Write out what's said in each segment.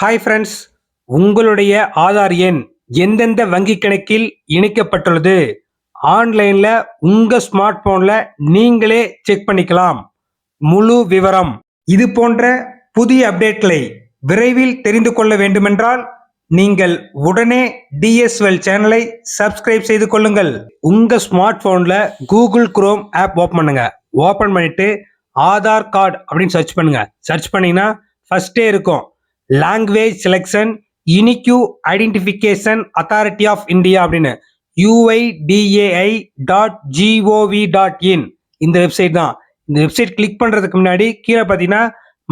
Hi friends உங்களுடைய ஆதார் எண் எந்தெந்த வங்கி கணக்கில் இணைக்கப்பட்டுள்ளது? ஆன்லைனில் உங்கள் ஸ்மார்ட் ஃபோனில் நீங்களே செக் பண்ணிக்கலாம். முழு விவரம். இது போன்ற புதிய அப்டேட்களை விரைவில் தெரிந்து கொள்ள வேண்டுமென்றால் நீங்கள் உடனே டிஎஸ்எல் சேனலை சப்ஸ்கிரைப் செய்து கொள்ளுங்கள். உங்கள் ஸ்மார்ட் ஃபோனில் கூகுள் குரோம் ஆப் ஓப்பன் பண்ணுங்க. ஓப்பன் பண்ணிட்டு ஆதார் கார்டு அப்படின்னு சர்ச் பண்ணுங்க. சர்ச் பண்ணீங்கன்னா ஃபர்ஸ்டே இருக்கும். Language selection unique identification authority of India அப்படின்னு UIDAI dot G O V dot in இந்த வெப்சைட் தான். இந்த வெப்சைட் கிளிக் பண்ணுறதுக்கு முன்னாடி கீழே பார்த்தீங்கன்னா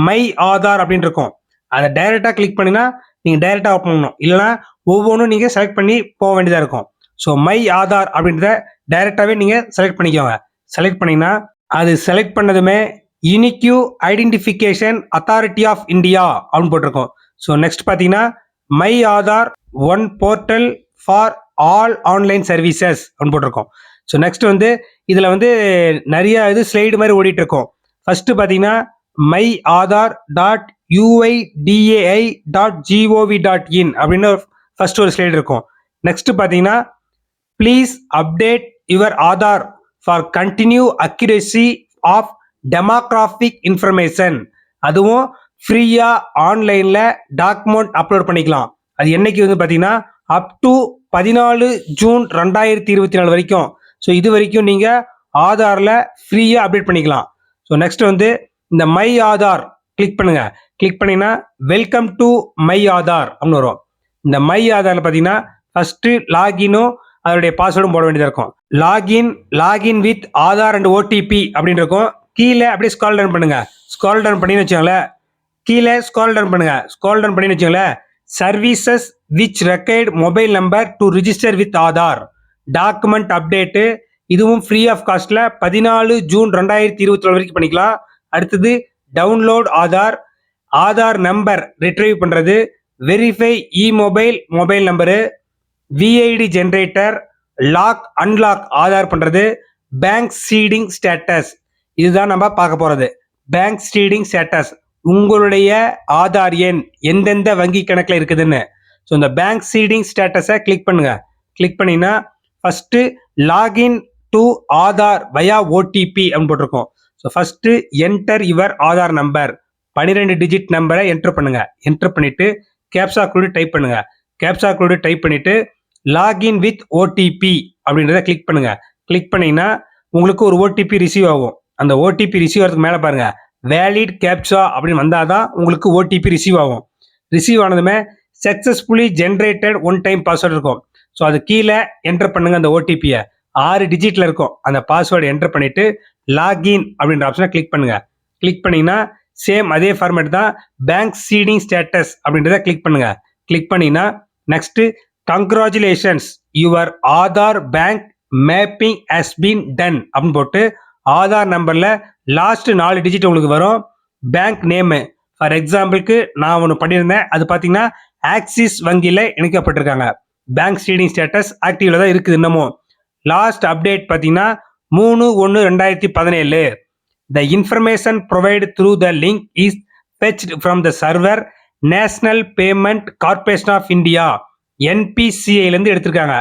மை ஆதார் அப்படின்னு இருக்கும். அதை டைரெக்டாக கிளிக் பண்ணினா நீங்கள் டைரெக்டாக ஓப்பன் பண்ணணும். இல்லைனா ஒவ்வொன்றும் நீங்கள் செலக்ட் பண்ணி போக வேண்டியதாக இருக்கும். ஸோ மை ஆதார் அப்படின்றத டைரெக்டாகவே நீங்கள் செலக்ட் பண்ணிக்கோங்க. செலக்ட் பண்ணிங்கன்னா அது செலக்ட் பண்ணதுமே unique identification authority of India அப்படின்னு போட்டிருக்கோம். ஸோ நெக்ஸ்ட் பார்த்தீங்கன்னா my Aadhaar one portal for all online services அப்படின்னு போட்டிருக்கோம். ஸோ நெக்ஸ்ட் வந்து இதில் வந்து நிறைய இது ஸ்லைடு மாதிரி ஓடிட்டு இருக்கும் ஃபர்ஸ்ட் பார்த்தீங்கன்னா my Aadhaar dot UIDAI dot G O V dot in அப்படின்னு ஃபர்ஸ்ட் ஒரு ஸ்லைடு இருக்கும். நெக்ஸ்ட் பார்த்தீங்கன்னா please update your Aadhaar for continue accuracy of demographic information அதுவும் ஃப்ரீயாக ஆன்லைனில் டாக்குமெண்ட் அப்லோட் பண்ணிக்கலாம். அது என்னைக்கு வந்து பார்த்தீங்கன்னா அப் டு பதினாலு ஜூன் ரெண்டாயிரத்தி இருபத்தி நாலு வரைக்கும். ஸோ இது வரைக்கும் நீங்கள் ஆதாரில் ஃப்ரீயாக அப்டேட் பண்ணிக்கலாம். ஸோ நெக்ஸ்ட் வந்து இந்த மை ஆதார் கிளிக் பண்ணுங்க. கிளிக் பண்ணீங்கன்னா வெல்கம் டு மை ஆதார் அப்படின்னு வரும். இந்த மை ஆதாரில் பார்த்தீங்கன்னா ஃபர்ஸ்ட் லாகினும் அதனுடைய பாஸ்வேர்டும் போட வேண்டியதாக இருக்கும். Login login with Aadhaar and OTP அப்படின்னு இருக்கும். கீழே அப்படியே ஸ்கால் டவுன் பண்ணுங்க. ஸ்கால் டவுன் பண்ணி வச்சுக்கோங்களேன். கீழே ஸ்கால் டவுன் பண்ணுங்க. ஸ்கால் டவுன் பண்ணி வச்சுக்கோங்களேன். Services which required mobile number to register with Aadhaar document update இதுவும் ஃப்ரீ ஆஃப் காஸ்ட்ல பதினாலு ஜூன் ரெண்டாயிரத்தி இருபத்தி நாலு வரைக்கும் பண்ணிக்கலாம். அடுத்தது download Aadhaar Aadhaar number retrieve பண்ணுறது verify e mobile mobile number VID generator lock unlock Aadhaar பண்ணுறது பேங்க் சீடிங் ஸ்டேட்டஸ் இதுதான் நம்ம பார்க்க போறது. பேங்க் சீடிங் ஸ்டேட்டஸ் உங்களுடைய ஆதார் எண் எந்தெந்த வங்கி கணக்கில் இருக்குதுன்னு. ஸோ இந்த பேங்க் சீடிங் ஸ்டேட்டஸை கிளிக் பண்ணுங்க. கிளிக் பண்ணினா first login to Aadhaar via OTP அப்படின்னு போட்டிருக்கோம். So first enter your Aadhaar number பன்னிரெண்டு டிஜிட் நம்பரை என்டர் பண்ணுங்க. என்டர் பண்ணிட்டு கேப்சா கோடு டைப் பண்ணுங்க. கேப்சா கோடு டைப் பண்ணிட்டு லாகின் வித் ஓடிபி அப்படின்றத கிளிக் பண்ணுங்க. கிளிக் பண்ணீங்கன்னா உங்களுக்கு ஒரு ஓடிபி ரிசீவ் ஆகும். அந்த ஓடிபி ரிசீவ் ஆகிறதுக்கு மேலே பாருங்கள் வேலிட் கேப்சா அப்படின்னு வந்தால் தான் உங்களுக்கு ஓடிபி ரிசீவ் ஆகும். Receive ஆனதுமே successfully generated one time password இருக்கும். ஸோ அது கீழே என்டர் பண்ணுங்கள் அந்த ஓடிபியை ஆறு டிஜிட்டில் இருக்கும். அந்த பாஸ்வேர்டு என்டர் பண்ணிவிட்டு லாகின் அப்படின்ற ஆப்ஷனை கிளிக் பண்ணுங்கள் கிளிக் பண்ணீங்கன்னா சேம் அதே ஃபார்மேட் தான் பேங்க் சீடிங் ஸ்டேட்டஸ் அப்படின்றத கிளிக் பண்ணுங்கள் கிளிக் பண்ணிங்கன்னா next congratulations your Aadhaar bank mapping has been done அப்படின்னு போட்டு ஆதார் நம்பரில் லாஸ்ட் நாலு டிஜிட் உங்களுக்கு வரும். பேங்க் நேமு ஃபார் எக்ஸாம்பிளுக்கு நான் ஒன்று பண்ணியிருந்தேன். அது பார்த்தீங்கன்னா ஆக்சிஸ் வங்கியில் இணைக்கப்பட்டிருக்காங்க. பேங்க் ஸ்டீடிங் ஸ்டேட்டஸ் ஆக்டிவில் தான் இருக்குது இன்னமும். லாஸ்ட் அப்டேட் பார்த்தீங்கன்னா மூணு ஒன்று ரெண்டாயிரத்தி பதினேழு. The information provide through the link is fetched from the server national payment corporation of India என்பிசிஐலேருந்து எடுத்திருக்காங்க.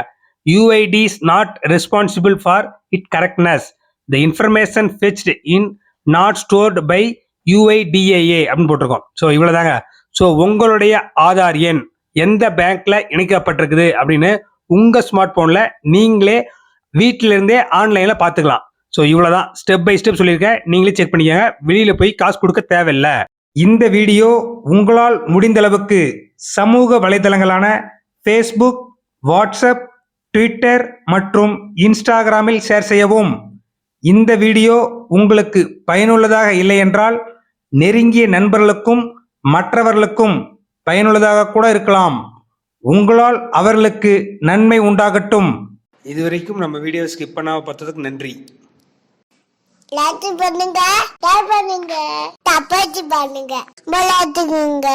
UID is not responsible for it correctness the information fetched in not stored by UIDAI அப்படின்னு போட்டிருக்கோம். So இவ்வளோதாங்க so உங்களுடைய ஆதார் எண் எந்த பேங்க்ல இணைக்கப்பட்டிருக்குது அப்படின்னு உங்கள் ஸ்மார்ட் ஃபோனில் நீங்களே வீட்டிலிருந்தே ஆன்லைனில் பார்த்துக்கலாம். ஸோ இவ்வளோதான் ஸ்டெப் பை ஸ்டெப் சொல்லியிருக்கேன். நீங்களே செக் பண்ணிக்கோங்க. வெளியில் போய் காசு கொடுக்க தேவையில்லை. இந்த வீடியோ உங்களால் முடிந்த அளவுக்கு சமூக வலைதளங்களான ஃபேஸ்புக் வாட்ஸ்அப் ட்விட்டர் மற்றும் இன்ஸ்டாகிராமில் ஷேர் செய்யவும். இந்த வீடியோ உங்களுக்கு பயனுள்ளதாக இல்லை என்றால் நெருங்கிய நண்பர்களுக்கும் மற்றவர்களுக்கும் பயனுள்ளதாக கூட இருக்கலாம். உங்களால் அவர்களுக்கு நன்மை உண்டாகட்டும். இதுவரைக்கும் நம்ம வீடியோ ஸ்கிப் பண்ணாம பார்த்ததுக்கு நன்றி. பண்ணுங்க பண்ணுங்க பண்ணுங்க